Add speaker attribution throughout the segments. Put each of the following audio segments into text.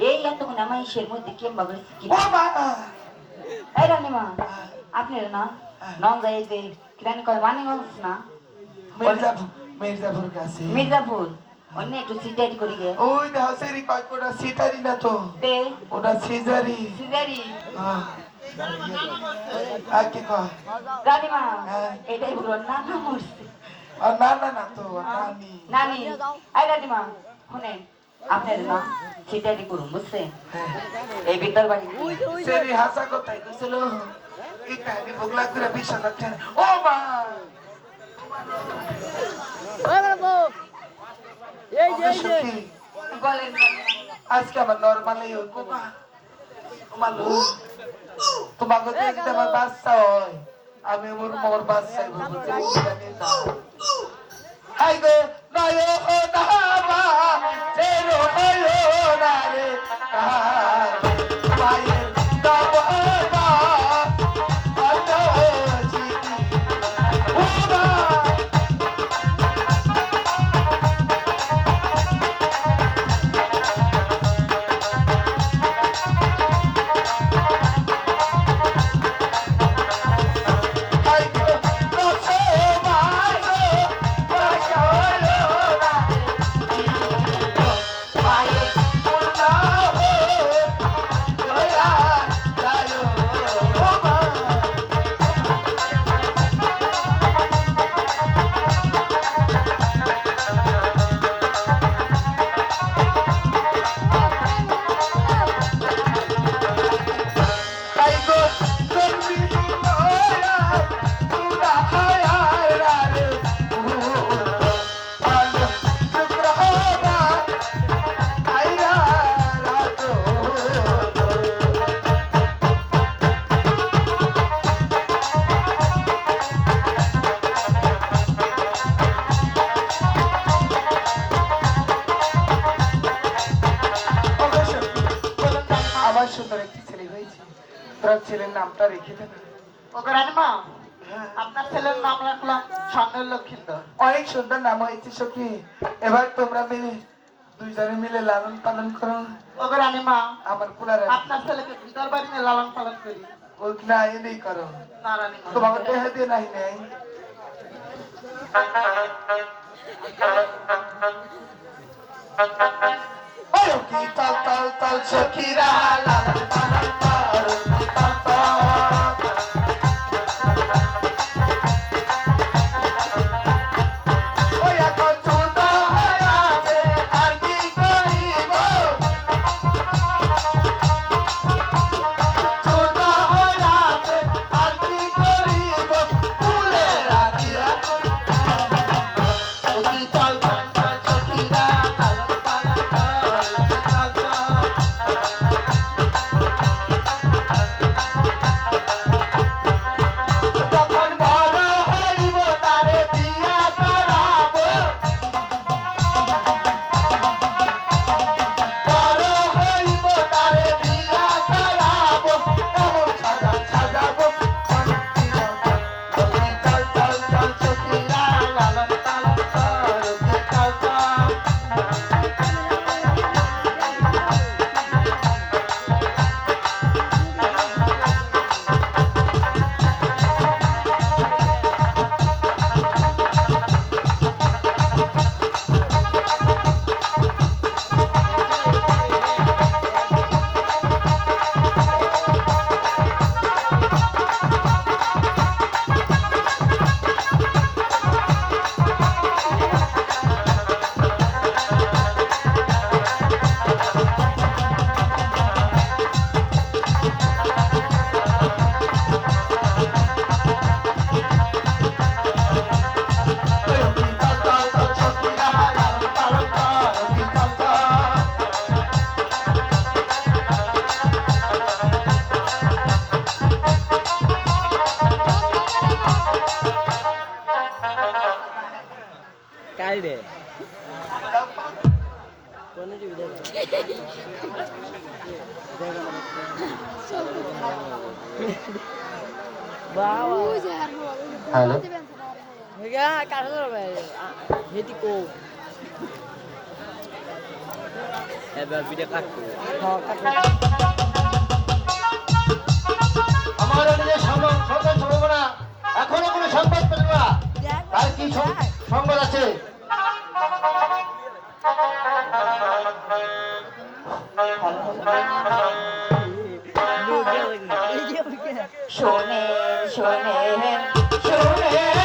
Speaker 1: এই আমার ইসের মধ্যে কেমবা করে কি এই রানীমা আপনি না নন যাই যে কিরানি কয় মানে গলস না
Speaker 2: মির্জাপুর মির্জাপুর কাছে
Speaker 1: মির্জাপুর অন্য একটু সিটারি করি গে
Speaker 2: ওই দেখো সেরি কয় কোটা সিটারি না তো
Speaker 1: তে
Speaker 2: ওটা সিজারি
Speaker 1: সিজারি
Speaker 2: হ্যাঁ আর কি কয়
Speaker 1: রানীমা। এটাই বলো না না মরছে
Speaker 2: আর না না না তো নানি
Speaker 1: নানি এই রানীমা শুনেন আপনার না সিটারি করুন বুঝছেন?
Speaker 2: হ্যাঁ।
Speaker 1: এই ভিতর বাড়ি।
Speaker 2: সেরি হাসা কোথায় গেছিল এই কাহিনী বগলা করে বিশ ও মা!
Speaker 3: এই যে এই যে।
Speaker 1: বলেন
Speaker 2: আজকে আমার নরমালি হইব মা। মালু তোমাকে দেখতে আমার বাচ্চা হয়। আমি ওর মোর বাচ্চা হাই গো! নয় তোর ছেলের নামটা রেখে দেবে
Speaker 3: ওকে রানীমা আপনার ছেলের নাম রাখলাম স্বর্ণের লক্ষিন্দর।
Speaker 2: অনেক সুন্দর নাম হয়েছে সখী। এবার তোমরা মিলে দুইজনে মিলে লালন পালন করো।
Speaker 3: ওকে রানীমা
Speaker 2: আমার কুলার
Speaker 3: আপনার ছেলেকে ভিতর বাড়ি নিয়ে লালন পালন করি?
Speaker 2: ওই না এনেই করো।
Speaker 3: না রানীমা
Speaker 2: তোমাকে দেহ দিয়ে নাই নেই। তাল সখীরা লালন পালন করো। তাল তাল ওই काय
Speaker 3: रे এখনও কোন সংবাদ পেল না। তার কি সংবাদ
Speaker 1: সংবাদ আছে। শোনে শোনে শোনে।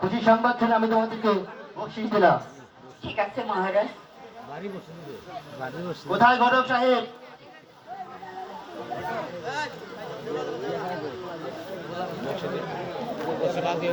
Speaker 1: খুশি সংবাদ
Speaker 3: শুনে আমি তোমাদেরকে বকশিস দিলাম।
Speaker 1: ঠিক আছে মহারাজ।
Speaker 3: কোথায় গৌরব সাহেব?
Speaker 4: বক্সে বাদ দিয়ে